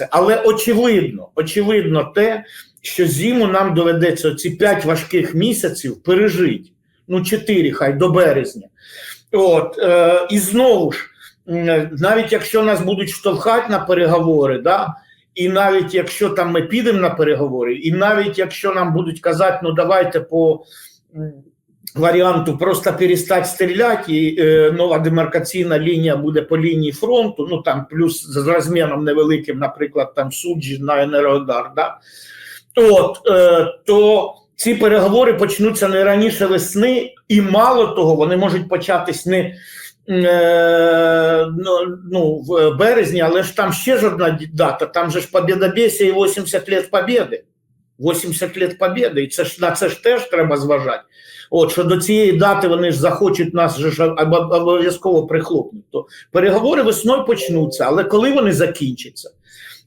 ситуація. Але очевидно, очевидно те, що зиму нам доведеться ці 5 важких місяців пережити. Ну, 4 хай до березня. От, е, і знову ж, навіть якщо нас будуть штовхати на переговори, да, і навіть якщо там ми підемо на переговори, і навіть якщо нам будуть казати, ну давайте по варіанту просто перестати стріляти, і е, нова демаркаційна лінія буде по лінії фронту, ну там плюс з розміром невеликим, наприклад, там суджі на енергодар, да, от, е, то ці переговори почнуться не раніше весни, і мало того, вони можуть початись не е, ну, ну, в березні, але ж там ще ж одна дата, там же ж Побєдобєсія і 80 лет Побєди. 80 лет Побєди, і це ж на це ж теж треба зважати. От що до цієї дати вони ж захочуть нас ж обов'язково прихлопнути. То переговори весною почнуться, але коли вони закінчаться?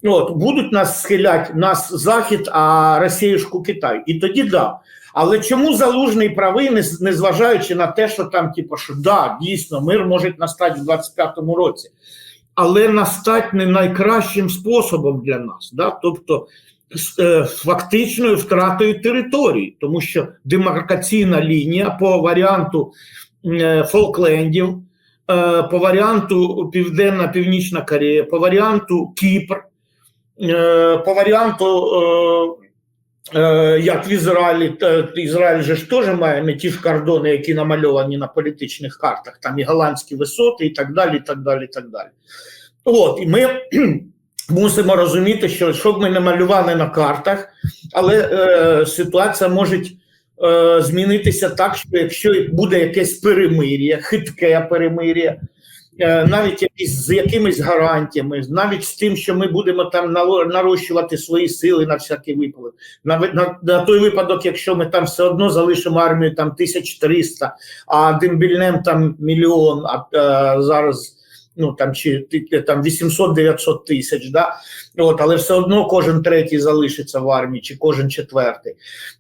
От будуть нас схиляти нас захід, а Росіюшку Китай. І тоді да. Але чому залужний правий, не, з- незважаючи на те, що там, типу, що да, дійсно, мир може настати в 25-му році, але настати не найкращим способом для нас, да? тобто з е, фактичною втратою території, тому що демаркаційна лінія по варіанту е, Фолклендів, е, по варіанту Південна Північна Корея, по варіанту Кіпр, е, по варіанту. Е, Е, як в Ізраїлі, та Ізраїль же ж теж має не ті ж кордони, які намальовані на політичних картах, там і голландські висоти, і так далі. і так далі, і так далі. От, і ми мусимо розуміти, що щоб ми не малювали на картах, але е, ситуація може е, змінитися так, що якщо буде якесь перемир'я, хитке перемир'я, е, навіть якісь, з якимись гарантіями, навіть з тим, що ми будемо там нарощувати свої сили на всякий випадок, на, на, на той випадок, якщо ми там все одно залишимо армію там 1300, а дембільнем там мільйон, а е, зараз ну там чи там 800-900 тисяч, да? От, але все одно кожен третій залишиться в армії, чи кожен четвертий.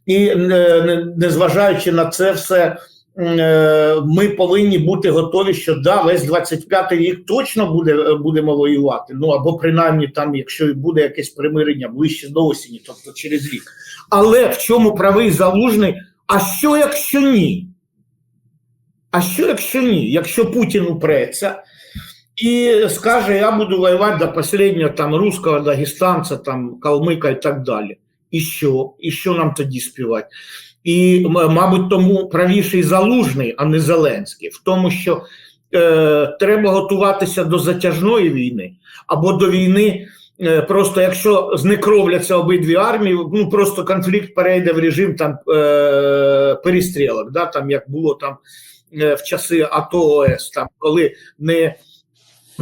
І е, не- незважаючи на це все, е, ми повинні бути готові, що да, весь 25-й рік точно буде, е, будемо воювати. Ну або принаймні там, якщо і буде якесь примирення ближче до осені, тобто через рік. Але в чому правий залужний? А що якщо ні? А що якщо ні? Якщо Путін упреться і скаже, я буду воювати до останнього там русского дагестанця, там калмика і так далі. І що? Нам тоді співати? І, мабуть, тому правіший залужний, а не Зеленський, в тому, що е, треба готуватися до затяжної війни або до війни. е, Просто якщо знекровляться обидві армії, ну просто конфлікт перейде в режим там е, перестрілок, да, там як було там е, в часи АТО ОС, там коли не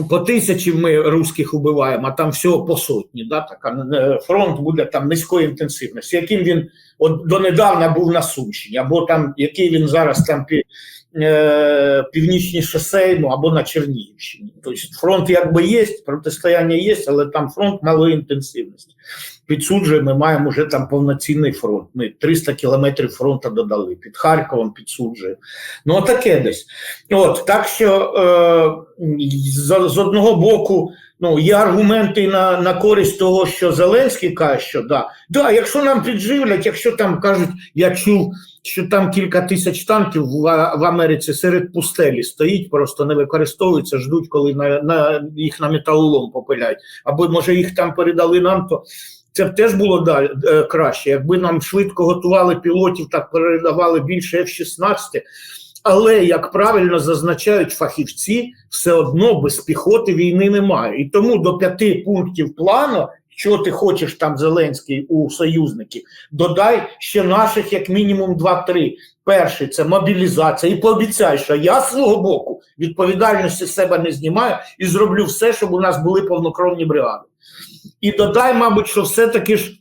по тисячі ми русських убиваємо, а там всього по сотні. Да, так, е, фронт буде там низької інтенсивності, яким він от донедавна був на Сумщині, або там який він зараз там північніше Сейму, або на Чернігівщині. Тобто фронт якби є, протистояння є, але там фронт малої інтенсивності. Підсуджує, ми маємо вже там повноцінний фронт. Ми 300 кілометрів фронту додали під Харковом, підсуджує. Ну, таке десь. От, так що е, з, з одного боку, ну, є аргументи на, на користь того, що Зеленський каже, що да, да, якщо нам підживлять, якщо там кажуть, я чув, що там кілька тисяч танків в, в Америці серед пустелі стоїть, просто не використовуються, ждуть, коли на, на, їх на металолом попиляють. Або може їх там передали нам, то це б теж було да, е, краще. Якби нам швидко готували пілотів, так передавали більше F-16, але, як правильно зазначають фахівці, все одно без піхоти війни немає. І тому до п'яти пунктів плану, що ти хочеш там Зеленський у союзників, додай ще наших як мінімум 2-3. Перший це мобілізація. І пообіцяй, що я з свого боку відповідальності себе не знімаю і зроблю все, щоб у нас були повнокровні бригади. І додай, мабуть, що все-таки ж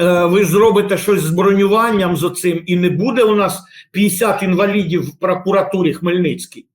ви зробите щось з бронюванням з оцим, і не буде у нас 50 інвалідів в прокуратурі Хмельницькій.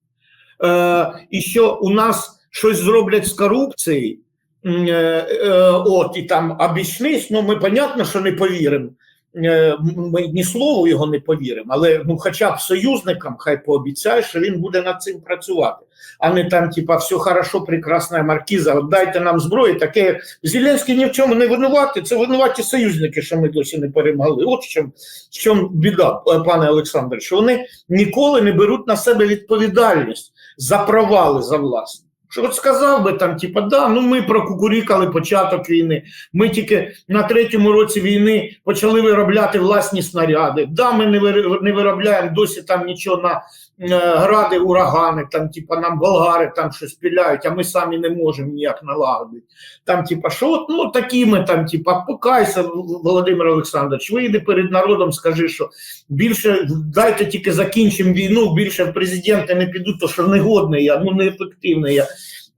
Е, і що у нас щось зроблять з корупцією, е, е, от, і там обічнись, ну ми понятно, що не повіримо. Е, ми ні слову його не повіримо, але ну, хоча б союзникам хай пообіцяє, що він буде над цим працювати, а не там, типа, все хорошо, прекрасна маркіза, дайте нам зброю. Таке Зеленський ні в чому не винуватий, це винуваті союзники, що ми досі не перемогли. От в чому, в чому біда, е, пане Олександр, що вони ніколи не беруть на себе відповідальність за провали за власне. Що сказав би там, типа, да, ну ми прокукурікали початок війни. Ми тільки на третьому році війни почали виробляти власні снаряди. Да, ми не вир- виробляємо досі там нічого на гради, урагани, там, типа, нам болгари там щось піляють, а ми самі не можемо ніяк налагодити. Там, типа, що ну такі ми там, типа, покайся, Володимир Олександрович, вийди перед народом, скажи, що більше дайте тільки закінчимо війну, більше в президенти не піду, то що негодний я, ну неефективний я.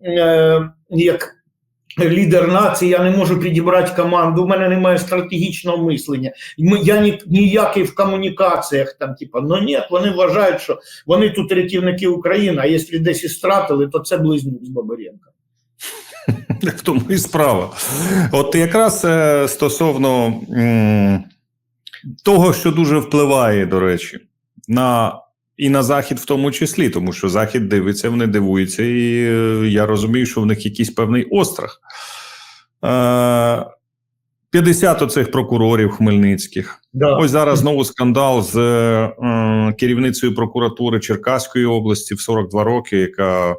Е, як лідер нації, я не можу підібрати команду, у мене немає стратегічного мислення. Я ні, ніякий в комунікаціях там, типа, ну ні, вони вважають, що вони тут рятівники України, а якщо десь і стратили, то це близнюк з Бабаренка. В тому і справа. От якраз е, стосовно того, що дуже впливає, до речі, на і на Захід в тому числі, тому що Захід дивиться, вони дивуються, і е, я розумію, що в них якийсь певний острах. Е, 50 оцих прокурорів хмельницьких. Да. Ось зараз знову скандал з е, керівницею прокуратури Черкаської області в 42 роки, яка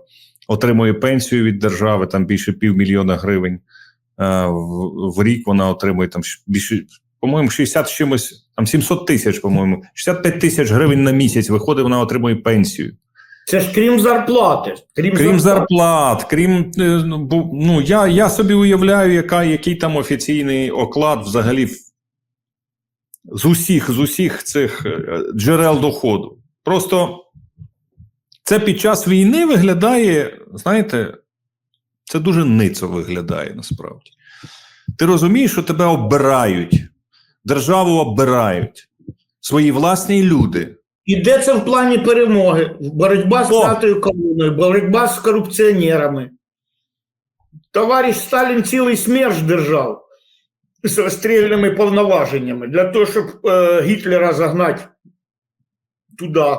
отримує пенсію від держави, там більше півмільйона гривень е, в, в рік. Вона отримує там більше, по-моєму, 60 чимось, там 700 тисяч, по-моєму, 65 тисяч гривень на місяць виходить, вона отримує пенсію. Це ж крім зарплати. Крім, Крім зарплат, крім е, ну, ну я, я собі уявляю, яка, який там офіційний оклад взагалі з усіх, з усіх цих е, джерел доходу. Просто це під час війни виглядає, знаєте, це дуже ницо виглядає насправді. Ти розумієш, що тебе обирають, державу обирають, свої власні люди. І де це в плані перемоги? Боротьба з п'ятою колоною, боротьба з корупціонерами. Товариш Сталін цілий смерч держав з розстрільними повноваженнями для того, щоб е, Гітлера загнати туди,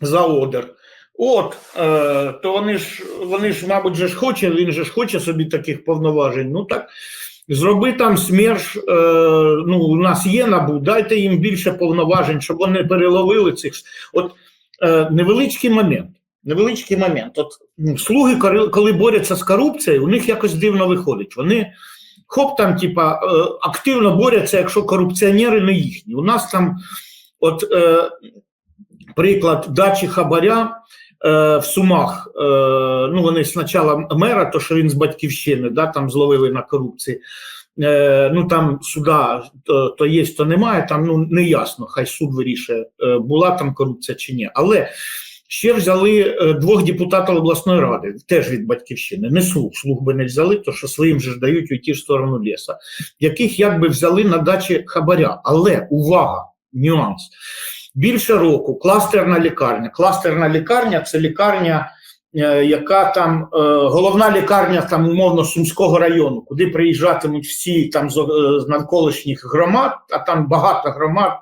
за Одер. От, е, то вони ж, вони ж, мабуть, же ж хоче, він же ж хоче собі таких повноважень. Ну так, зроби там СМЕРШ, е, ну, у нас є набу, дайте їм більше повноважень, щоб вони переловили цих. От е, невеличкий момент. Невеличкий момент. От слуги, коли борються з корупцією, у них якось дивно виходить. Вони хоп, там, типа, е, активно борються, якщо корупціонери не їхні. У нас там, от е, приклад дачі хабаря. Е, В Сумах, е, ну вони спочатку мера, то що він з батьківщини, да, там зловили на корупції. Е, ну там суда то, то є, то немає, там ну не ясно, хай суд вирішує, була там корупція чи ні. Але ще взяли двох депутатів обласної ради, теж від батьківщини, не слуг, слуг би не взяли, то що своїм же ж дають уйти в сторону ліса, яких якби взяли на дачі хабаря. Але увага, нюанс. Більше року кластерна лікарня. Кластерна лікарня це лікарня, е, яка там е, головна лікарня там умовно Сумського району, куди приїжджатимуть всі там з, е, навколишніх громад, а там багато громад,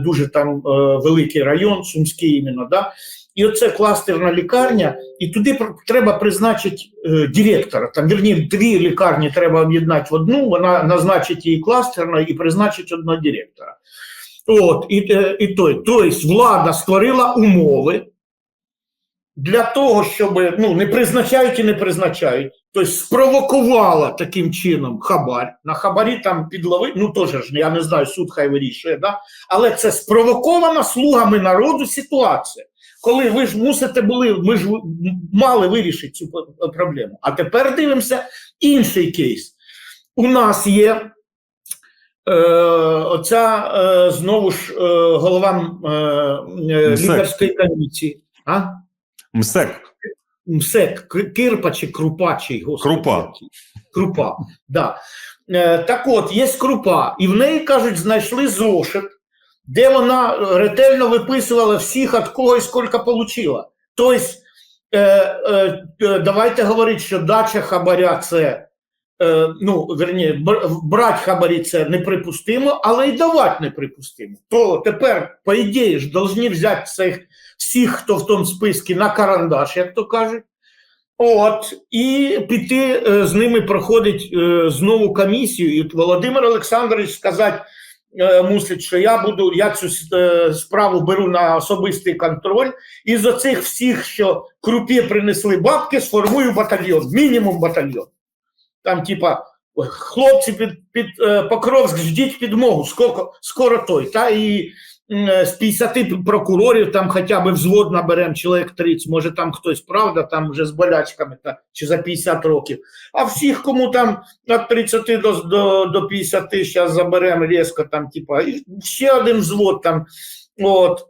дуже там великий район, Сумський іменно. Да? І оце кластерна лікарня, і туди треба призначити е, директора. Там вірні дві лікарні треба об'єднати в одну. Вона назначить її кластерною і призначить одного директора. От, і, і той. Тобто влада створила умови для того, щоб ну, не призначають і не призначають. Тобто спровокувала таким чином хабар. На хабарі там підлови, ну теж ж я не знаю, суд хай вирішує, да? але це спровокована слугами народу ситуація. Коли ви ж мусите були, ми ж мали вирішити цю проблему. А тепер дивимося інший кейс. У нас є оця е, знову ж е, голова е, е, лікарської комісії. А? МСЕК. МСЕК, Кирпа чи Крупа, чи господи, Крупа. Крупа, да. Е, так от, є крупа, і в неї, кажуть, знайшли зошит, де вона ретельно виписувала всіх, від кого і скільки отримала. Тобто, е, е, е, давайте говорити, що дача хабаря це е, ну, верні, брати хабарі це неприпустимо, але й давати неприпустимо. То тепер, по ідеї, ж повинні взяти цих всіх, хто в тому списку, на карандаш, як то кажуть. От, і піти е, з ними проходить е, знову комісію. І Володимир Олександрович сказати е, мусить, що я буду, я цю е, справу беру на особистий контроль, і з оцих всіх, що крупі принесли бабки, сформую батальйон, мінімум батальйон. Там, типа, хлопці під, під е, Покровськ, ждіть підмогу, скоро, скоро той. Та і е, з 50 прокурорів там хоча б взвод наберемо чоловік 30, може там хтось, правда, там вже з болячками та, чи за 50 років. А всіх, кому там від 30 до, до, до 50 зараз заберемо різко, там, типа, ще один взвод там, от,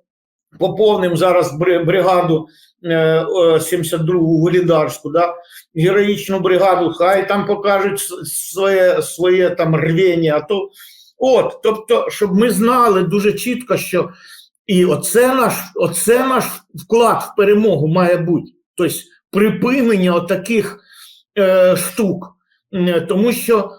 поповним зараз бри- бригаду е, е, 72-гу Волідарську, да, героїчну бригаду, хай там покажуть своє, своє там рвіння, а то От, тобто, щоб ми знали дуже чітко, що і оце наш, оце наш вклад в перемогу має бути. Тобто припинення отаких е, штук. Тому що,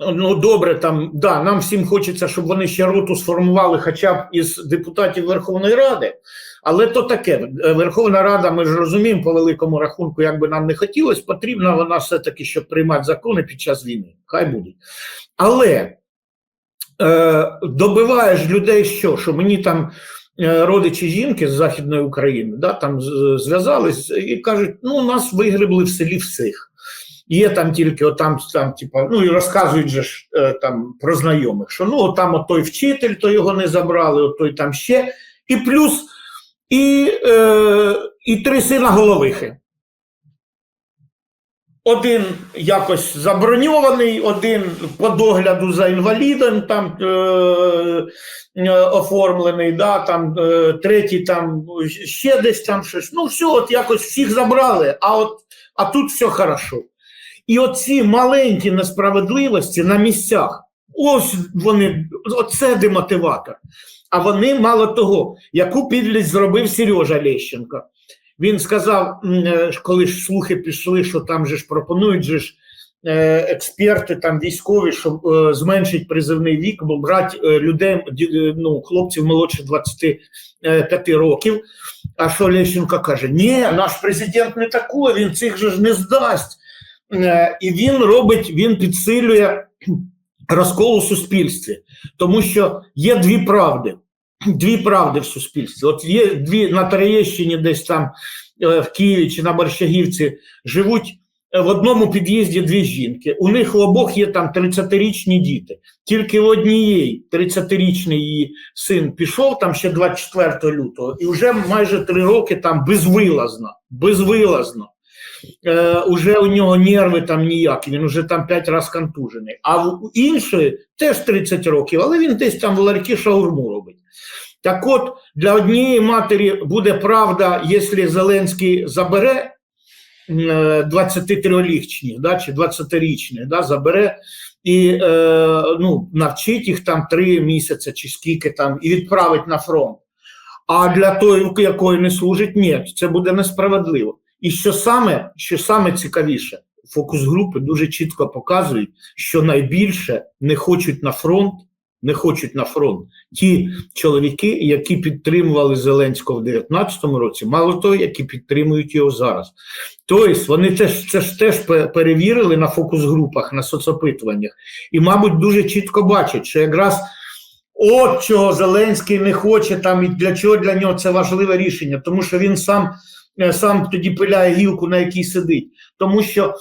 ну добре, там, да, нам всім хочеться, щоб вони ще роту сформували хоча б із депутатів Верховної Ради, але то таке. Е, Верховна Рада, ми ж розуміємо по великому рахунку, як би нам не хотілося, потрібна вона все-таки, щоб приймати закони під час війни. Хай будуть. Але е, добиваєш людей, що? Що мені там е, родичі жінки з Західної України да, там зв'язались і кажуть, ну, нас вигребли в селі всіх. Є там тільки отам, там, типа, ну і розказують же ж е, там про знайомих, що ну там отой вчитель, то його не забрали, отой там ще. І плюс і, е, і три сина головихи. Один якось заброньований, один по догляду за інвалідом там е, е, оформлений, да, там, е, третій там ще десь там щось. Ну, все, от якось всіх забрали, а, от, а тут все хорошо. І оці маленькі несправедливості на місцях, ось вони, оце демотиватор. А вони, мало того, яку підлість зробив Сережа Лещенко. Він сказав, е, коли ж слухи пішли, що там же ж пропонують же ж е, експерти, там військові, щоб е, зменшить призивний вік, бо брати людей, ну, хлопців молодше 25 років. А що Лещенко каже: Ні, наш президент не такий, він цих же ж не здасть. Е, І він робить, він підсилює розкол у суспільстві, тому що є дві правди. Дві правди в суспільстві. От є дві на Троєщині, десь там е, в Києві чи на Борщагівці живуть е, в одному під'їзді дві жінки. У них у обох є там 30-річні діти. Тільки в однієї 30-річний її син пішов там ще 24 лютого, і вже майже три роки там безвилазно, безвилазно. Е, уже у нього нерви там ніякі, він уже там 5 разів контужений. А в іншої теж 30 років, але він десь там в ларьки шаурму робить. Так от, для однієї матері буде правда, якщо Зеленський забере е, 23-річні да, чи 20-річні, да, забере і е, ну, навчить їх там 3 місяці чи скільки там, і відправить на фронт. А для тої, якої не служить, ні, це буде несправедливо. І що саме, що саме цікавіше, фокус групи дуже чітко показують, що найбільше не хочуть на фронт, не хочуть на фронт ті чоловіки, які підтримували Зеленського в 19-му році, мало того, які підтримують його зараз. Тобто вони теж це ж теж перевірили на фокус групах, на соцопитуваннях, і, мабуть, дуже чітко бачать, що якраз. От чого Зеленський не хоче там і для чого для нього це важливе рішення, тому що він сам, сам тоді пиляє гілку, на якій сидить. Тому що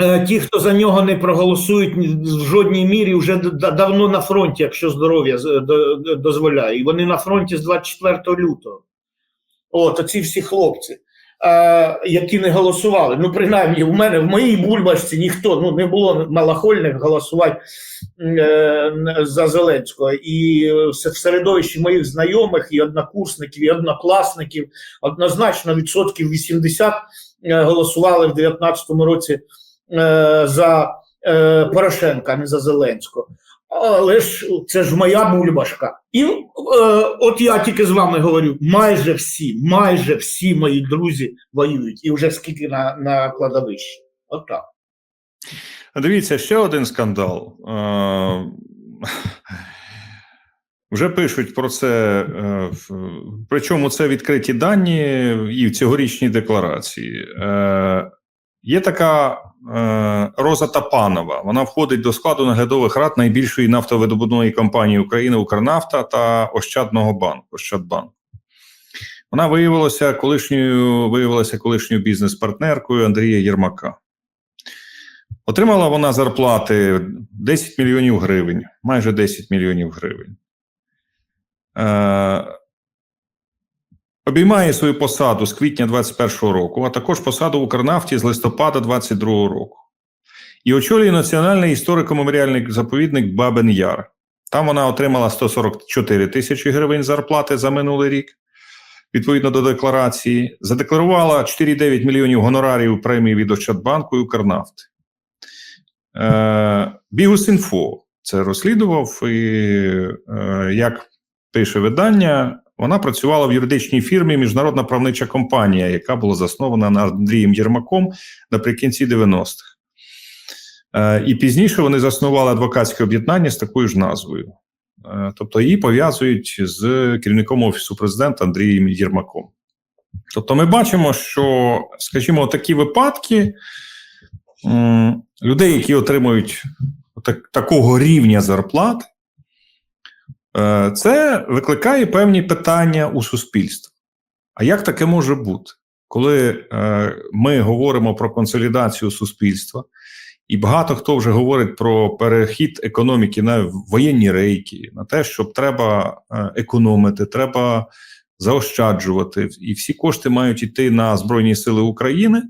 е, ті, хто за нього не проголосують в жодній мірі, вже давно на фронті, якщо здоров'я дозволяє. І вони на фронті з 24 лютого. От, оці всі хлопці. Е, Які не голосували. Ну, принаймні, в мене в моїй бульбашці ніхто ну не було малахольних голосувати е, за Зеленського. І е, в середовищі моїх знайомих, і однокурсників, і однокласників однозначно відсотків 80 е, голосували в 19-му році за Порошенка, а не за Зеленського. Але ж це ж моя бульбашка. І е, от я тільки з вами говорю: майже всі, майже всі мої друзі воюють, і вже скільки на, на кладовищі. От так. Дивіться, ще один скандал. Е, Вже пишуть про це, е, причому це відкриті дані і в цьогорічній декларації. Е, Є така е, Роза Тапанова. Вона входить до складу наглядових рад найбільшої нафтовидобувної компанії України Укрнафта та Ощадного банку. Ощадбанк. Вона виявилася колишньою, виявилася колишньою бізнес-партнеркою Андрія Єрмака. Отримала вона зарплати 10 мільйонів гривень, майже 10 мільйонів гривень. Е, обіймає свою посаду з квітня 2021 року, а також посаду Укрнафті з листопада 2022 року. І очолює Національний історико-меморіальний заповідник Бабин Яр. Там вона отримала 144 тисячі гривень зарплати за минулий рік, відповідно до декларації. Задекларувала 4,9 мільйонів гонорарів премії від Ощадбанку і Укрнафти. Е, Бігус.Інфо це розслідував, і е, як пише видання, вона працювала в юридичній фірмі Міжнародна правнича компанія, яка була заснована Андрієм Єрмаком наприкінці 90-х. Е, і пізніше вони заснували адвокатське об'єднання з такою ж назвою. Е, тобто її пов'язують з керівником офісу президента Андрієм Єрмаком. Тобто, ми бачимо, що, скажімо, такі випадки людей, які отримують так, такого рівня зарплат, це викликає певні питання у суспільстві. А як таке може бути, коли е, ми говоримо про консолідацію суспільства, і багато хто вже говорить про перехід економіки на воєнні рейки, на те, що треба е, економити, треба заощаджувати, і всі кошти мають йти на Збройні Сили України.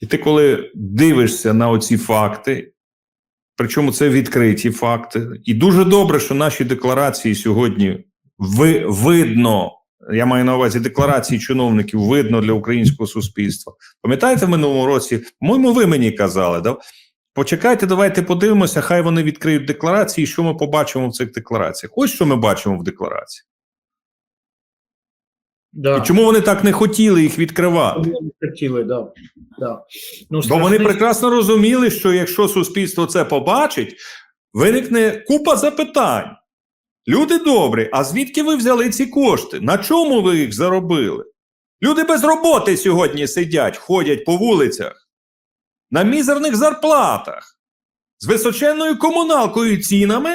І ти, коли дивишся на оці факти, причому це відкриті факти, і дуже добре, що наші декларації сьогодні ви, видно. Я маю на увазі декларації чиновників видно для українського суспільства. Пам'ятаєте, в минулому році, по-моєму, ви мені казали, да? почекайте, давайте подивимося, хай вони відкриють декларації, що ми побачимо в цих деклараціях. Ось що ми бачимо в деклараціях. Да. І чому вони так не хотіли їх відкривати? Вони не хотіли, да. Да. Ну, Бо вони прекрасно розуміли, що якщо суспільство це побачить, виникне купа запитань. Люди добрі, а звідки ви взяли ці кошти? На чому ви їх заробили? Люди без роботи сьогодні сидять, ходять по вулицях на мізерних зарплатах з височенною комуналкою і цінами.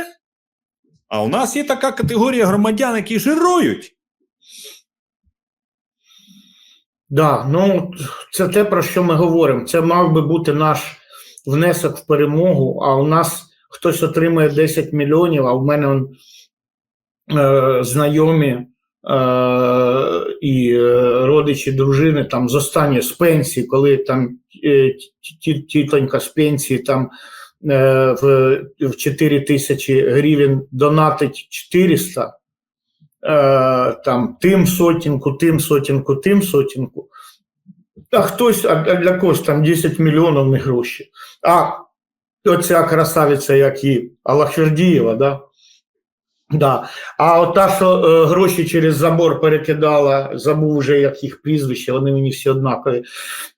А у нас є така категорія громадян, які жирують. Да, ну це те, про що ми говоримо. Це мав би бути наш внесок в перемогу. А у нас хтось отримує 10 мільйонів, а в мене е, знайомі е, і е, родичі дружини там з останньої з пенсії, коли там е, ті- тітонька з пенсії там е, в, в 4 тисячі гривень донатить 400 е, там тим сотінку, тим сотінку, тим сотінку. А хтось, а для когось там 10 мільйонів не гроші. А оця красавиця, як і Аллахвердієва, да? Да. А от та, що е, гроші через забор перекидала, забув вже як їх прізвище, вони мені всі однакові.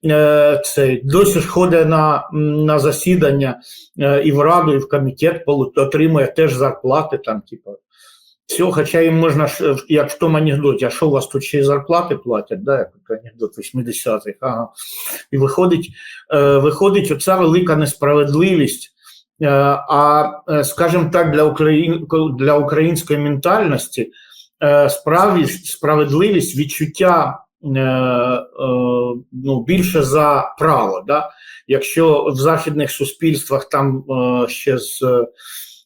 Е, це, досі ж ходить на, на засідання е, і в раду, і в комітет, отримує теж зарплати там, типу. Все, хоча їм можна, як в тому анекдоті, а що у вас тут ще й зарплати платять, да, як анекдот 80-х. Ага. І виходить, е, виходить оця велика несправедливість. Е, а, скажімо так, для, Україн, для української ментальності справість, справедливість, відчуття ну, більше за право. Да? Якщо в західних суспільствах там ще з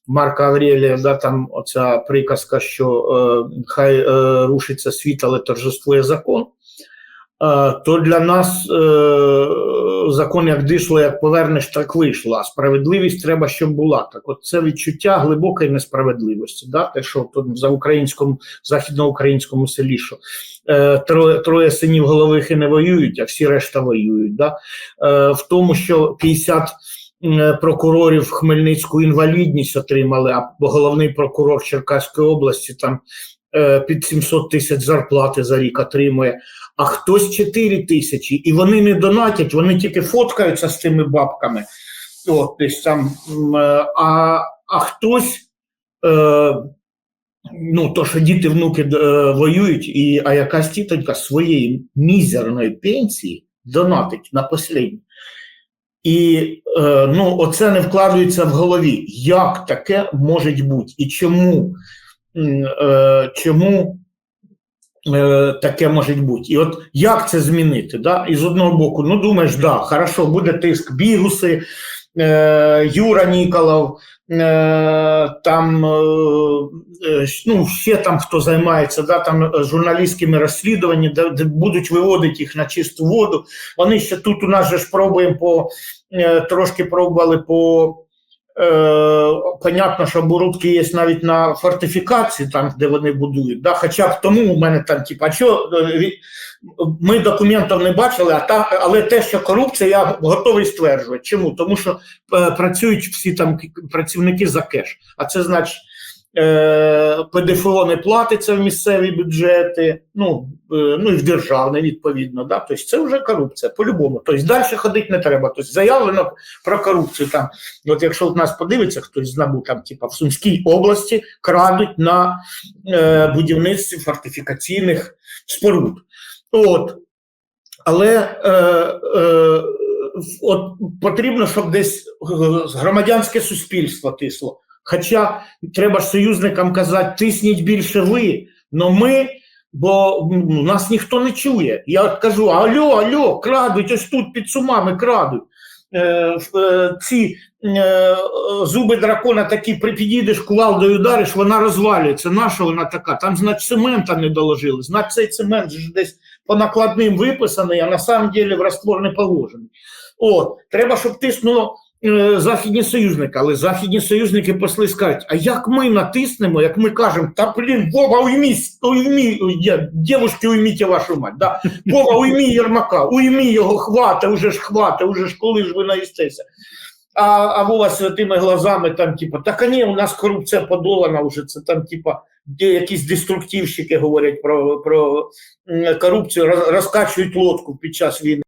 Марка Аврелія, да, там оця приказка, що е, хай е, рушиться світ, але торжествує закон. Е, то для нас е, закон як дишло, як повернеш, так вийшло. А справедливість треба, щоб була. Так, от це відчуття глибокої несправедливості. Да? Те, що тут за українському західноукраїнському селі, що е, троє, троє синів голових і не воюють, а всі решта воюють. Да? Е, в тому, що 50 м, прокурорів Хмельницьку інвалідність отримали, а головний прокурор Черкаської області там е, під 700 тисяч зарплати за рік отримує, а хтось 4 тисячі, і вони не донатять, вони тільки фоткаються з тими бабками. От, десь там, е, а, а хтось, е, ну, то, що діти, внуки е, воюють, і, а якась тітонька своєї мізерної пенсії донатить на посліднє. І е, ну, оце не вкладається в голові. Як таке може бути? І чому, е, чому е, таке може бути? І от як це змінити? Да? І з одного боку, ну думаєш, да, хорошо, буде тиск бігуси, Юра Ніколов, е, там е, е, ну, ще там хто займається, да, там е, журналістськими розслідуваннями, будуть виводити їх на чисту воду. Вони ще тут у нас же ж пробуємо по е, трошки пробували по. Е, понятно, що бурудки є навіть на фортифікації, там, де вони будують. Да? Хоча б тому у мене там, типу, а що е, ми документів не бачили, а та, але те, що корупція, я готовий стверджувати. Чому? Тому що е, працюють всі там працівники за кеш. А це значить, е, ПДФО не платиться в місцеві бюджети, ну, е, ну і в державне, відповідно. Да? Тобто це вже корупція, по-любому. Тобто далі ходити не треба. Тобто заявлено про корупцію там. От якщо от нас подивиться, хтось з НАБУ, там, типа, в Сумській області крадуть на е, будівництві фортифікаційних споруд. От. Але е, е, от потрібно, щоб десь е, громадянське суспільство тисло. Хоча треба ж союзникам казати, тисніть більше ви, но ми, бо нас ніхто не чує. Я кажу: алло, алло, крадуть, ось тут під сумами крадуть. Е, е, ці е, зуби дракона такі при- підійдеш кувалдою удариш, вона розвалюється. Наша вона така? Там, значить, цемента не доложили. Значить, цей цемент ж десь по накладним виписаний, а на самом деле в раствор не положений. От, треба, щоб тиснуло е, західні союзники, але західні союзники посли скажуть, а як ми натиснемо, як ми кажемо, та блін, Вова, уймі, я, дівушки, уйміть вашу мать, да? Вова, уймі Єрмака, уймі його, хвата, уже ж хвата, уже ж коли ж ви наїстеся. А, а Вова святими глазами там, типа, так а ні, у нас корупція подолана вже, це там, типа, якісь деструктивщики говорять про, про корупцію, роз- розкачують лодку під час війни.